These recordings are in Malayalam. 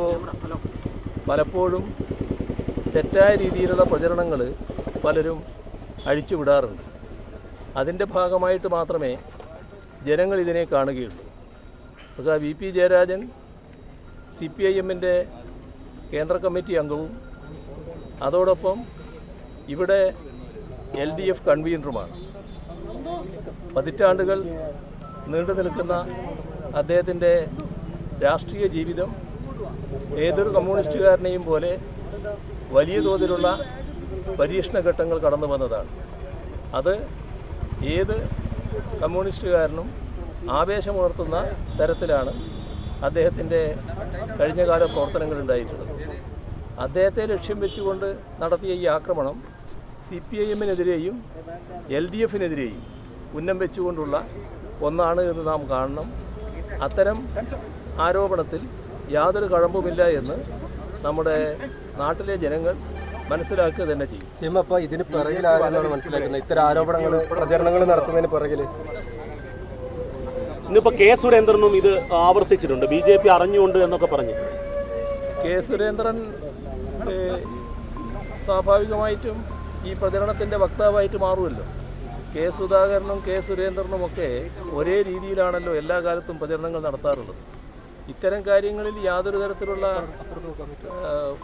പറയുമ്പോൾ പലപ്പോഴും തെറ്റായ രീതിയിലുള്ള പ്രചരണങ്ങൾ പലരും അഴിച്ചു വിടാറുണ്ട്. അതിന്റെ ഭാഗമായിട്ട് മാത്രമേ ജനങ്ങൾ ഇതിനെ കാണുകയുള്ളൂ. സഖാ V P Jayarajan C P I എമ്മിന്റെ കേന്ദ്ര കമ്മിറ്റി അംഗവും അതോടൊപ്പം ഇവിടെ എൽ ഡി എഫ് കൺവീനറുമാണ്. പതിറ്റാണ്ടുകൾ നീണ്ടു നിൽക്കുന്ന അദ്ദേഹത്തിന്റെ രാഷ്ട്രീയ ജീവിതം ഏതൊരു കമ്മ്യൂണിസ്റ്റുകാരനെയും പോലെ വലിയ തോതിലുള്ള പരീക്ഷണ ഘട്ടങ്ങൾ കടന്നു വന്നതാണ്. അത് ഏത് കമ്മ്യൂണിസ്റ്റുകാരനും ആവേശമുണർത്തുന്ന തരത്തിലാണ് അദ്ദേഹത്തിന്റെ കഴിഞ്ഞകാല പ്രവർത്തനങ്ങൾ ഉണ്ടായിട്ടുള്ളത്. അദ്ദേഹത്തെ ലക്ഷ്യം വെച്ചുകൊണ്ട് നടത്തിയ ഈ ആക്രമണം സി പി ഐ എമ്മിനെതിരെയും എൽ ഡി എഫിനെതിരെയും ഉന്നം വെച്ചുകൊണ്ടുള്ള ഒന്നാണ് എന്ന് നാം കാണണം. അത്തരം ആരോപണത്തിൽ യാതൊരു കഴമ്പുമില്ല എന്ന് നമ്മുടെ നാട്ടിലെ ജനങ്ങൾ മനസ്സിലാക്കുക തന്നെ ചെയ്യും. അപ്പൊ ഇതിന് പിറകിലാരെന്നാണ് മനസ്സിലാക്കുന്നത്? ഇത്തരം ആരോപണങ്ങൾ പ്രചരണങ്ങൾ നടത്തുന്നതിന് പിറകിൽ ഇന്നിപ്പോ കെ സുരേന്ദ്രനും ഇത് ആവർത്തിച്ചിട്ടുണ്ട്. ബി ജെ പി അറിഞ്ഞുകൊണ്ട് എന്നൊക്കെ പറഞ്ഞു. കെ സുരേന്ദ്രൻ സ്വാഭാവികമായിട്ടും ഈ പ്രചരണത്തിന്റെ വക്താവായിട്ട് മാറുമല്ലോ. കെ സുധാകരനും കെ സുരേന്ദ്രനും ഒക്കെ ഒരേ രീതിയിലാണല്ലോ എല്ലാ കാലത്തും പ്രചരണങ്ങൾ നടത്താറുള്ളത്. ഇത്തരം കാര്യങ്ങളിൽ യാതൊരു തരത്തിലുള്ള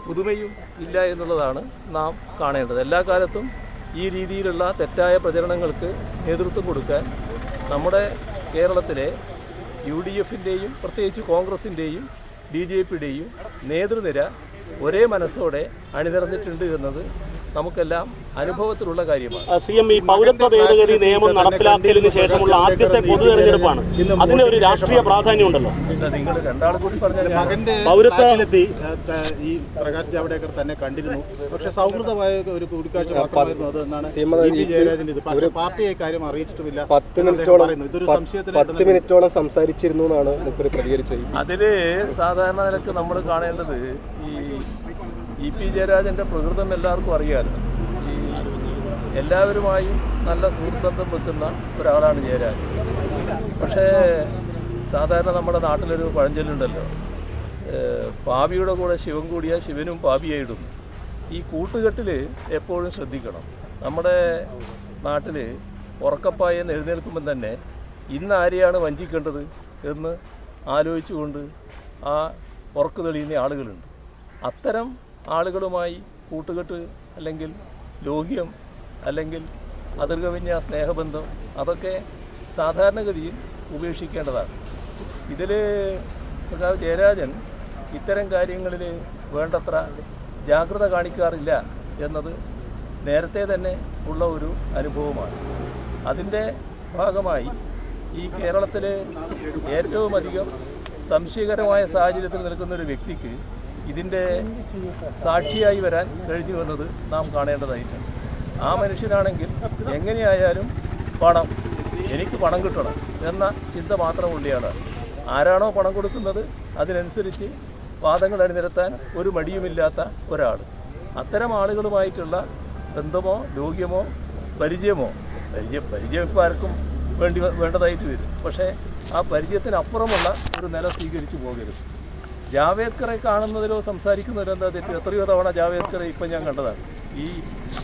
പുതുമയും ഇല്ല എന്നുള്ളതാണ് നാം കാണേണ്ടത്. എല്ലാ കാലത്തും ഈ രീതിയിലുള്ള തെറ്റായ പ്രചരണങ്ങൾക്ക് നേതൃത്വം കൊടുക്കാൻ നമ്മുടെ കേരളത്തിലെ യു ഡി എഫിന്റെയും പ്രത്യേകിച്ച് കോൺഗ്രസിന്റെയും ബി ജെ പിയുടെയും നേതൃനിര ഒരേ മനസ്സോടെ അണിനിറഞ്ഞിട്ടുണ്ട് എന്നത് നമുക്കെല്ലാം അനുഭവത്തിലുള്ള കാര്യമാണ്. സി എം ഈ പൗരത്വ ഭേദഗതി നിയമം നടപ്പിലാക്കിയതിനു ശേഷമുള്ള ആദ്യത്തെ പൊതു തെരഞ്ഞെടുപ്പാണ്. അതിന് ഒരു രാഷ്ട്രീയ പ്രാധാന്യമുണ്ടല്ലോ. നിങ്ങൾ രണ്ടാളും കൂടി പറഞ്ഞാൽ മകന്റെ പൗരത്വ- ഫ്ലാറ്റിലെത്തി ഏഹ്, ത- ഈ പ്രകാശ് ജാവ്ദേക്കർ തന്നെ കണ്ടിരുന്നു. പക്ഷെ സൗഹൃദമായ ഒരു കൂടിക്കാഴ്ച മാത്രമായിരുന്നു അത് എന്നാണ് ഇ പി ജയരാജന്റെ ഇത്. പക്ഷേ പാർട്ടിയെ കാര്യം അറിയിച്ചിട്ടുമില്ല പത്ത് മിനിറ്റോളം ഇതൊരു പത്ത് മിനിറ്റോളം സംസാരിച്ചിരുന്നു എന്നാണ് പ്രതികരിച്ചത്. അതിൽ സാധാരണ നിലയ്ക്ക് നമ്മൾ കാണേണ്ടത് ഈ ഇ പി ജയരാജന്റെ പ്രകൃതം എല്ലാവർക്കും അറിയാമല്ലോ. ഈ എല്ലാവരുമായും നല്ല സുഹൃത്തബന്ധം വെക്കുന്ന ഒരാളാണ് ജയരാജൻ. പക്ഷേ സാധാരണ നമ്മുടെ നാട്ടിലൊരു പഴഞ്ചൊല്ലുണ്ടല്ലോ. പാപിയുടെ കൂടെ ശിവൻ കൂടിയ ശിവനും പാപിയായിടും. ഈ കൂട്ടുകെട്ടിൽ എപ്പോഴും ശ്രദ്ധിക്കണം. നമ്മുടെ നാട്ടിൽ ഉറക്കപ്പായ എഴുന്നേൽക്കുമ്പം തന്നെ ഇന്ന് ആരെയാണ് വഞ്ചിക്കേണ്ടത് എന്ന് ആലോചിച്ചുകൊണ്ട് ആ ഉറക്കു തെളിയുന്ന ആളുകളുണ്ട്. അത്തരം ആളുകളുമായി കൂട്ടുകെട്ട് അല്ലെങ്കിൽ ലോഹ്യം അല്ലെങ്കിൽ അതിർകവിഞ്ഞ സ്നേഹബന്ധം അതൊക്കെ സാധാരണഗതിയിൽ ഉപേക്ഷിക്കേണ്ടതാണ്. ഇതിൽ പ്രതാവ് ജയരാജൻ ഇത്തരം കാര്യങ്ങളിൽ വേണ്ടത്ര ജാഗ്രത കാണിക്കാറില്ല എന്നത് നേരത്തെ തന്നെ ഉള്ള ഒരു അനുഭവമാണ്. അതിന്റെ ഭാഗമായി ഈ കേരളത്തിൽ ഏറ്റവുമധികം സംശയകരമായ സാഹചര്യത്തിൽ നിൽക്കുന്ന ഒരു വ്യക്തിക്ക് ഇതിന്റെ സാക്ഷിയായി വരാൻ കഴിഞ്ഞു എന്നത് നാം കാണേണ്ടതായിട്ടുണ്ട്. ആ മനുഷ്യനാണെങ്കിൽ എങ്ങനെയായാലും പണം എനിക്ക് പണം കിട്ടണം എന്ന ചിന്ത മാത്രമുള്ളയാളാണ് ആരാണോ പണം കൊടുക്കുന്നത് അതിനനുസരിച്ച് വാദങ്ങൾ അണിനിരത്താൻ ഒരു മടിയുമില്ലാത്ത ഒരാൾ. അത്തരം ആളുകളുമായിട്ടുള്ള ബന്ധമോ യോഗ്യമോ പരിചയമോ പരിചയം പരിചയം ഇപ്പോൾ ആർക്കും വേണ്ടി വേണ്ടതായിട്ട് വരും. പക്ഷേ ആ പരിചയത്തിനപ്പുറമുള്ള ഒരു നില സ്വീകരിച്ചു പോകരുത്. ജാവേദ്കറെ കാണുന്നതിലോ സംസാരിക്കുന്നതിലോ എന്താ തെറ്റ്? എത്രയോ തവണ ജാവേദ്കറെ ഇപ്പം ഞാൻ കണ്ടതാണ്. ഈ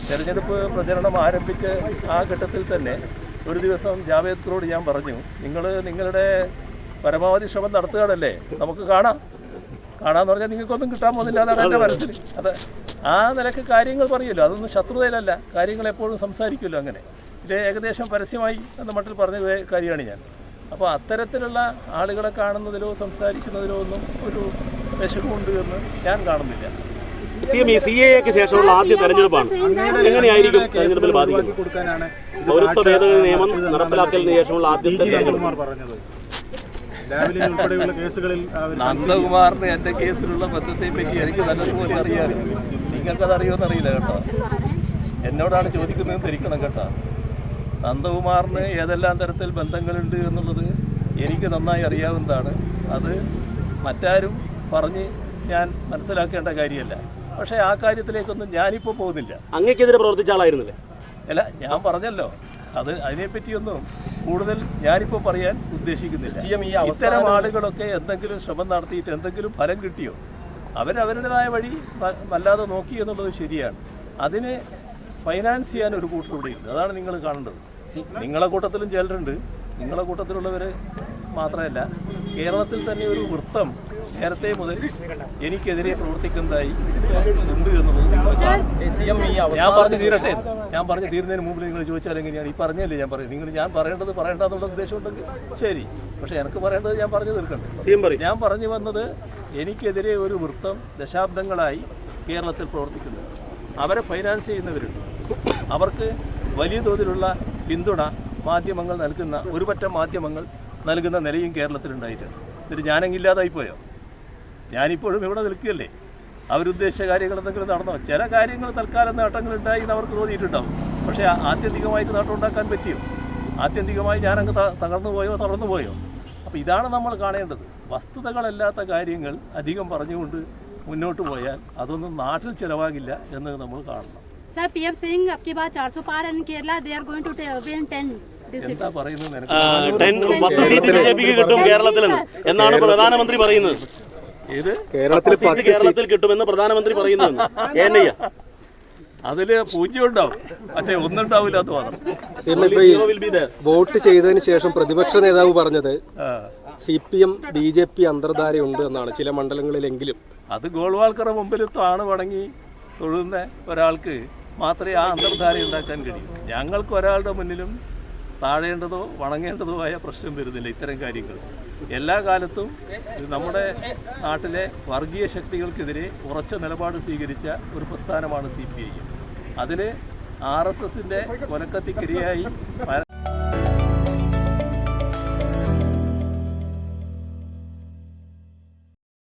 തെരഞ്ഞെടുപ്പ് പ്രചരണം ആരംഭിച്ച ആ ഘട്ടത്തിൽ തന്നെ ഒരു ദിവസം ജാവേദ്കറോട് ഞാൻ പറഞ്ഞു നിങ്ങൾ നിങ്ങളുടെ പരമാവധി ശ്രമം നടത്തുകയാണല്ലേ? നമുക്ക് കാണാം. കാണാന്ന് പറഞ്ഞാൽ നിങ്ങൾക്കൊന്നും കിട്ടാൻ പോകുന്നില്ല എന്നാണ് എന്റെ മനസ്സിൽ. അതെ ആ നിലയ്ക്ക് കാര്യങ്ങൾ പറയുമല്ലോ അതൊന്നും ശത്രുതയിലല്ല. കാര്യങ്ങൾ എപ്പോഴും സംസാരിക്കുമല്ലോ അങ്ങനെ. ഇത് ഏകദേശം പരസ്യമായി എന്ന മട്ടിൽ പറഞ്ഞ കാര്യമാണ് ഞാൻ. അപ്പോൾ അത്തരത്തിലുള്ള ആളുകളെ കാണുന്നതിലോ സംസാരിക്കുന്നതിലോ ഒന്നും ഒരു വിശകമുണ്ട് എന്ന് ഞാൻ കാണുന്നില്ല. സി എക്ക് ശേഷമുള്ള ആദ്യ തെരഞ്ഞെടുപ്പാണ്. എങ്ങനെയായിരിക്കും തെരഞ്ഞെടുപ്പിൽ ബാധിക്കുന്നത്? പൗരത്വ ഭേദഗതി നിയമം നടപ്പിലാക്കലിന് ശേഷമുള്ള ആദ്യത്തെ തെരഞ്ഞെടുപ്പ്. നന്ദകുമാറിന് എന്റെ കേസിലുള്ള ബന്ധത്തെ പറ്റി എനിക്ക് നല്ലതുപോലെ അറിയാറില്ല നിങ്ങൾക്കത് അറിയുമെന്ന് അറിയില്ല കേട്ടോ. എന്നോടാണ് ചോദിക്കുന്നതെന്ന് ധരിക്കണം കേട്ടോ. നന്ദകുമാറിന് ഏതെല്ലാം തരത്തിൽ ബന്ധങ്ങളുണ്ട് എന്നുള്ളത് എനിക്ക് നന്നായി അറിയാവുന്നതാണ്. അത് മറ്റാരും പറഞ്ഞ് ഞാൻ മനസ്സിലാക്കേണ്ട കാര്യമല്ല. പക്ഷേ ആ കാര്യത്തിലേക്കൊന്നും ഞാനിപ്പോൾ പോകുന്നില്ല. അങ്ങേക്കെതിരെ പ്രവർത്തിച്ച ആളായിരുന്നില്ലേ? അല്ല ഞാൻ പറഞ്ഞല്ലോ. അത് അതിനെപ്പറ്റിയൊന്നും കൂടുതൽ ഞാനിപ്പോൾ പറയാൻ ഉദ്ദേശിക്കുന്നില്ല. ഇത്തരം ആളുകളൊക്കെ എന്തെങ്കിലും ശ്രമം നടത്തിയിട്ട് എന്തെങ്കിലും ഫലം കിട്ടിയോ? അവരവരുടേതായ വഴി വല്ലാതെ നോക്കി എന്നുള്ളത് ശരിയാണ്. അതിനെ ഫൈനാൻസ് ചെയ്യാൻ ഒരു കൂട്ടർ ഇവിടെയുണ്ട് അതാണ് നിങ്ങൾ കാണേണ്ടത്. നിങ്ങളെ കൂട്ടത്തിലും ചിലരുണ്ട്. നിങ്ങളെ കൂട്ടത്തിലുള്ളവർ മാത്രമല്ല കേരളത്തിൽ തന്നെ ഒരു വൃത്തം നേരത്തെ മുതൽ എനിക്കെതിരെ പ്രവർത്തിക്കുന്നതായി ഉണ്ട് എന്നുള്ളത് നിങ്ങൾ കാണും. ഞാൻ പറഞ്ഞു തീരട്ടെ. ഞാൻ പറഞ്ഞു തീരുന്നതിന് മുമ്പ് നിങ്ങൾ ചോദിച്ചാൽ എങ്ങനെയാണ്? ഈ പറഞ്ഞല്ലേ ഞാൻ പറയും നിങ്ങൾ ഞാൻ പറയേണ്ടത് പറയേണ്ടതെന്നുള്ള ഉദ്ദേശം ഉണ്ടെങ്കിൽ ശരി. പക്ഷേ എനിക്ക് പറയേണ്ടത് ഞാൻ പറഞ്ഞു തീർക്കണ്ടേ ഞാൻ പറഞ്ഞു വന്നത് എനിക്കെതിരെ ഒരു വൃത്തം ദശാബ്ദങ്ങളായി കേരളത്തിൽ പ്രവർത്തിക്കുന്നു. അവരെ ഫൈനാൻസ് ചെയ്യുന്നവരുണ്ട്. അവർക്ക് വലിയ തോതിലുള്ള പിന്തുണ മാധ്യമങ്ങൾ നൽകുന്ന ഒരുപറ്റം മാധ്യമങ്ങൾ നൽകുന്ന നിലയും കേരളത്തിലുണ്ടായിട്ടുണ്ട് എന്നിട്ട് ഞാനെങ്കില്ലാതായിപ്പോയോ ഞാനിപ്പോഴും ഇവിടെ നിൽക്കുകയല്ലേ? അവരുദ്ദേശിച്ച കാര്യങ്ങൾ എന്തെങ്കിലും നടന്നോ? ചില കാര്യങ്ങൾ തൽക്കാലം നേട്ടങ്ങളുണ്ടായി എന്ന് അവർക്ക് തോന്നിയിട്ടുണ്ടാവും. പക്ഷേ ആത്യന്തികമായിട്ട് നേട്ടം ഉണ്ടാക്കാൻ പറ്റിയോ? ആത്യന്തികമായി ഞാനങ്ങ് തകർന്നു പോയോ തളർന്നു പോയോ? അപ്പോൾ ഇതാണ് നമ്മൾ കാണേണ്ടത്. വസ്തുതകളല്ലാത്ത കാര്യങ്ങൾ അധികം പറഞ്ഞുകൊണ്ട് മുന്നോട്ട് പോയാൽ അതൊന്നും നാട്ടിൽ ചിലവാകില്ല എന്ന് നമ്മൾ കാണണം. സാർ പി എം സിംഗ് അബ്കി ബാ ചാർ സോ പാർ and Kerala they are going to win ten കിട്ടും കേരളത്തിലെന്ന് എന്നാണ് പ്രധാനമന്ത്രി പറയുന്നത്. കേരളത്തിൽ സീറ്റ് കേരളത്തിൽ കിട്ടുമെന്ന് പ്രധാനമന്ത്രി പറയുന്നു അതിൽ പൂജ്യം ഉണ്ടാവും മറ്റേ ഒന്നുണ്ടാവില്ല വോട്ട് ചെയ്തതിന് ശേഷം പ്രതിപക്ഷ നേതാവ് പറഞ്ഞത് C P M B J P അന്തർധാരയുണ്ട് എന്നാണ്. ചില മണ്ഡലങ്ങളിലെങ്കിലും. അത് ഗോൾവാൾക്കറ മുമ്പിൽ താണു വണങ്ങി തൊഴുന്ന ഒരാൾക്ക്. മാത്രമേ ആ അന്തർധാര ഉണ്ടാക്കാൻ കഴിയൂ. ഞങ്ങൾക്ക് ഒരാളുടെ മുന്നിലും താഴേണ്ടതോ വണങ്ങേണ്ടതോ ആയ പ്രശ്നം വരുന്നില്ല ഇത്തരം കാര്യങ്ങൾ. എല്ലാ കാലത്തും നമ്മുടെ നാട്ടിലെ വർഗീയ ശക്തികൾക്കെതിരെ ഉറച്ച നിലപാട് സ്വീകരിച്ച ഒരു പ്രസ്ഥാനമാണ് സി പി ഐ. അതിൽ ആർ എസ് എസിന്റെ കൊലക്കത്തിക്കിരയായി